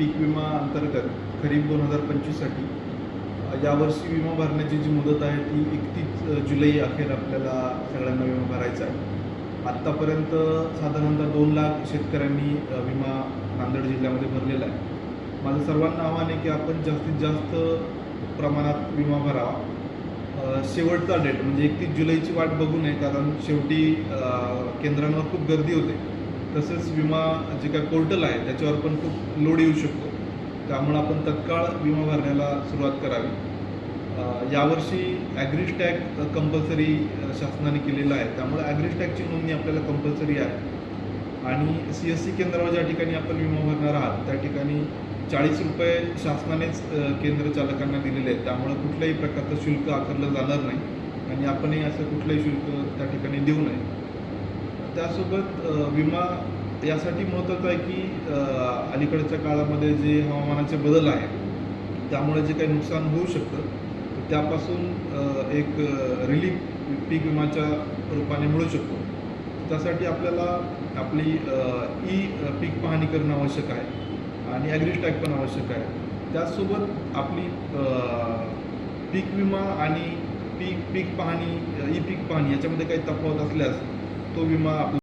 पीक विमा अंतर्गत खरीप दोन हजार पंचवीससाठी. यावर्षी विमा भरण्याची जी मुदत आहे ती एकतीस जुलै अखेर आपल्याला सगळ्यांना विमा भरायचा आहे. आत्तापर्यंत साधारणतः दोन लाख शेतकऱ्यांनी विमा नांदेड जिल्ह्यामध्ये भरलेला आहे. माझं सर्वांना आव्हान आहे की आपण जास्तीत जास्त प्रमाणात विमा भरावा. शेवटचा डेट म्हणजे एकतीस जुलैची वाट बघू नये कारण शेवटी केंद्रांवर खूप गर्दी होते. तसेच विमा जे काय पोर्टल आहे त्याच्यावर पण खूप लोड येऊ शकतो. त्यामुळं आपण तत्काळ विमा भरण्याला सुरुवात करावी. यावर्षी ॲग्रीस्टॅग कंपल्सरी शासनाने केलेलं आहे. त्यामुळे ॲग्रिस्टॅगची नोंदणी आपल्याला कंपल्सरी आहे. आणि सी एस सी केंद्रावर ज्या ठिकाणी आपण विमा भरणार आहात त्या ठिकाणी चाळीस रुपये शासनानेच केंद्र चालकांना दिलेले आहेत. त्यामुळं कुठल्याही प्रकारचं शुल्क आकारलं जाणार नाही. आणि आपणही असं कुठलंही शुल्क त्या ठिकाणी देऊ नये. त्यासोबत विमा यासाठी महत्त्वाचं आहे की अलीकडच्या काळामध्ये जे हवामानाचे बदल आहेत त्यामुळे जे काही नुकसान होऊ शकतं त्यापासून एक रिलीफ पीक विमाच्या रूपाने मिळू शकतो. त्यासाठी आपल्याला आपली ई पीक पाहणी करणं आवश्यक आहे आणि ॲग्रिस्टॅग पण आवश्यक आहे. त्याचसोबत आपली पीक विमा आणि पीक पीक पाहणी ई पीक पाहणी याच्यामध्ये काही तफावत असल्यास तो विमा आपला